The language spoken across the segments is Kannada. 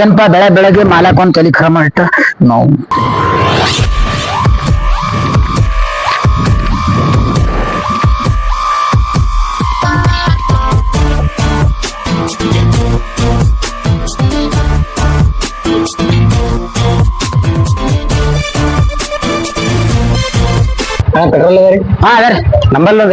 ಏನಪ್ಪಾ ಬೆಳೆ ಬೆಳಗ್ಗೆ ಮಾಲಕ್ ಒಂದ್ ತಲಿ ಖರ ಮಾಡಿಟ್ಟ ನಾವು ಪೆಟ್ರೋಲ್ ಅದ ರೀ ಹಾ ಅದೇ ನಂಬಲ್ ಅದ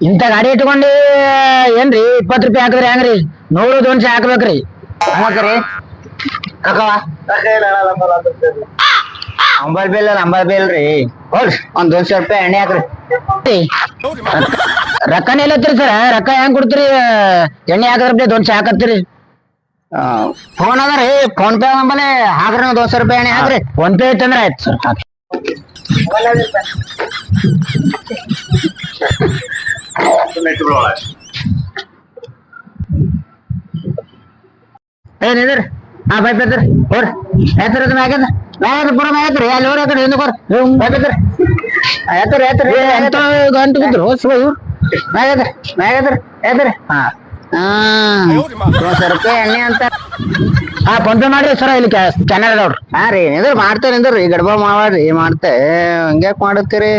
ಇಂಥ ಗಾಡಿ ಇಟ್ಕೊಂಡು ಏನ್ರಿ ಇಪ್ಪತ್ತು ರೂಪಾಯಿ ಹಾಕಿದ್ರೆ ಹೆಂಗ್ರಿ? ನೂರು ದೋನ್ಸೆ ಹಾಕ್ಬೇಕ್ರಿ. ಹಾಕ್ರಿ. ಕಾಕವ ಅಂಬರ್ ಬಿಲ್ ಅಂಬರ್ ಬಿಲ್ ರೀ ಹೋಲ್ರಿ ಒಂದ್ ದೋನ್ಸಿ ರೂಪಾಯಿ ಎಣ್ಣೆ ಹಾಕ್ರಿ. ರೊಕ್ಕನೇ ಇಲ್ಲತ್ರಿ ಸರ್ ರೊಕ್ಕ ಹೆಂಗ್ ಕೊಡ್ತೀರಿ? ಎಣ್ಣೆ ಹಾಕಿದ್ರೆ ದೋನ್ಸೆ ಹಾಕತ್ತೀರಿ. ಫೋನ್ ಅದ ರೀ ಫೋನ್ ಪೇ ನಂಬಲ್ಲಿ ಹಾಕ್ರಿ ದೋನ್ಸಿ ದೋನ್ಸೆ ರೂಪಾಯಿ ಎಣ್ಣೆ ಹಾಕ್ರಿ. ಫೋನ್ ಪೇ ಐತಂದ್ರೆ ಆಯ್ತು ಸರ್ ಹಾಕಿ ಏನಿದ್ರ ಹಾ ಬೈ ಬೇಕ್ರಿ ಹೋರ್. ಎತ್ತರ ಮ್ಯಾಗದ ಮ್ಯಾಗದ ಪುರ ಮ್ಯಾಗದ್ರಿ ಅಲ್ಲಿ ಹೋರ್ ಯಾಕಡೆ ಹಿಂದಕ್ಕೆ ಹೋರ್. ಬೈ ಬೇಕ್ರಿ ಎತ್ತರ ಎತ್ತರ ಎಂತ ಗಂಟು ಬಿದ್ರು ಶಿವ ಇವ್ರು. ಮ್ಯಾಗದ್ರಿ ಮ್ಯಾಗದ್ರಿ ಎತ್ತರ ಹಾ. ರೂಪಾಯಿ ಎಣ್ಣೆ ಅಂತ. ಹಾ ಫೋನ್ ಪೇ ಮಾಡ್ರಿ ಸರ ಇಲ್ಲಿ ಚಾನಲ್ ಅದಾವ್ರಿ. ಹಾ ರೀ ನಿಂದ್ರ ಮಾಡ್ತೇನೆ ಅಂದ್ರಿ ಗಡ್ಬ ಮಾಡ್ರಿ ಮಾಡ್ತೆ. ಹಂಗ್ಯಾಕ್ ಮಾಡತ್ತೀರಿ?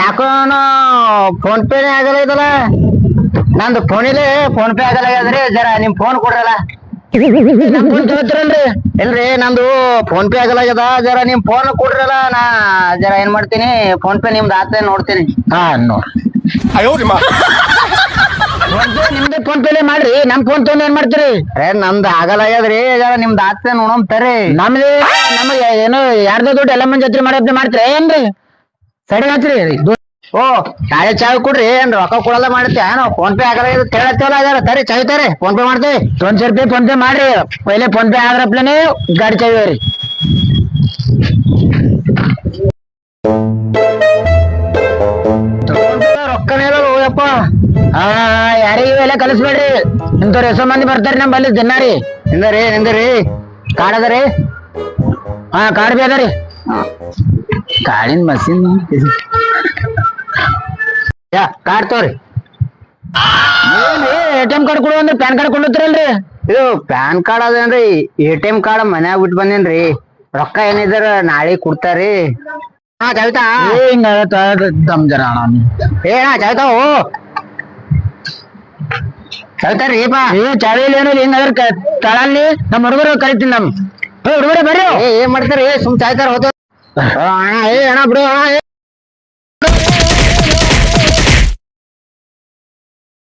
ಯಾಕೋ ಫೋನ್ ಪೇನೆ ಆಗಲ್ಲ ಇದಲ್ಲ? ನಂದು ಫೋನಿಲೆ ಫೋನ್ ಪೇ ಆಗಲ್ಲ ಆಗ್ಯದ್ರಿ ಜರ ನಿಮ್ ಫೋನ್ ಕೊಡ್ರಲ್ಲ? ನಮ್ ಫೋನ್ ತಗೋತೀರಲ್ರಿ ಇಲ್ರಿ ನಂದು ಫೋನ್ ಪೇ ಆಗಲ್ಲ ಆಗ್ಯದ ಜರ ನಿಮ್ ಫೋನ್ ಕೊಡ್ರಲ್ಲ ನಾ ಜರ ಏನ್ ಮಾಡ್ತೀನಿ ಫೋನ್ ಪೇ ನಿಮ್ದು ಆತ ನೋಡ್ತೀನಿ. ಹಾ ನೋಡ್ರಿ ನಿಮ್ದು ಫೋನ್ ಪೇಲೆ ಮಾಡ್ರಿ ನಮ್ ಫೋನ್ ತಗೊಂಡ್ ಏನ್ ಮಾಡ್ತೀರಿ? ಏ ನಮ್ದು ಆಗಲ್ಲ ಆಗ್ಯದ್ರಿ ಜರ ನಿಮ್ದು ಆತ ನೋಡೋಮ್ ತರ್ರಿ. ನಮ್ದು ನಮಗೆ ಏನು ಯಾರ್ದೋ ದುಡ್ಡು ಎಲ್ಲ ಮಂದಿ ಜೊತೆ ಮಾಡಪ್ಲೆ ಮಾಡ್ತೀರಿ ಏನ್ರಿ? ತಡೆಗತ್ರಿ ಓ ನಾಳೆ ಚಾಯ್ ಕೊಡ್ರಿ ಏನ್ ರೊಕ್ಕ ಕೊಡಲ್ಲ ಮಾಡುತ್ತೆ ಏನೋ ಫೋನ್ ಪೇ ಆಗಲ್ಲ ಇದು ಕೇಳತ್ತೇವಲ್ಲ ಅದಾರ ತರಿ ಚಾಯ್ ತರಿ ಫೋನ್ ಪೇ ಮಾಡ್ತೇವೆ ದೊನ್ಸೆ ರೂಪಾಯಿ ಫೋನ್ ಪೇ ಮಾಡ್ರಿ ಪೈಲೆ ಫೋನ್ ಪೇ ಆದ್ರಪ್ಲೇನೆ ಗಾಡಿ ಚಾಯ್ರಿ ರೊಕ್ಕನೇ ಹೋಗಪ್ಪ ಆ ಯಾರಿಗೆ ಇವೆಲ್ಲ ಕಲಿಸ್ಬೇಡ್ರಿ ಇಂಥವ್ರು ಎಷ್ಟೋ ಮಂದಿ ಬರ್ತಾರೆ ನಮ್ಮಲ್ಲಿ ದಿನ ರೀ ಹಿಂದರಿ ಹಿಂದರಿ ಕಾಡದ ರೀ ಹಾ ಕಾಡ್ ಬೇದ ರೀ ಕಾಡಿನ ಮಸೀನ್ ಯಾ ಕಾರ್ಡ್ ತೋರಿ ಎ ಟಿ ಎಂ ಕಾರ್ಡ್ ಕೊಡು ಅಂದ್ರೆ ಪ್ಯಾನ್ ಕಾರ್ಡ್ ಕೊಂಡೋತ್ರಲ್ರಿ ಇದು ಪ್ಯಾನ್ ಕಾರ್ಡ್ ಅದೇನ್ರಿ ಎ ಟಿ ಎಂ ಕಾರ್ಡ್ ಮನ್ಯಾಗ ಬಿಟ್ಟು ಬಂದೇನ್ರಿ? ರೊಕ್ಕ ಏನಿದಾರ ನಾಳೆ ಕೊಡ್ತಾರಿ ಹಾ ಚಲ್ತಾ ಹಿಂಗ ದಮ್ ಜರ ಏ ಕವಿತಾ ಓ. ಕವಿತಾರಿ ಬಾ ಏ ಏನೋ ತಳಲ್ಲಿ ನಮ್ಮ ಹುಡುಗರು ಕರಿತೀನಿ ನಮ್ ಹುಡುಗರು ಬರ್ರಿ. ಏ ಏನ್ ಮಾಡ್ತಾರೆ? ಸುಮ್ ಚಾಯ್ತಾರ ಹೋದ அப்படியே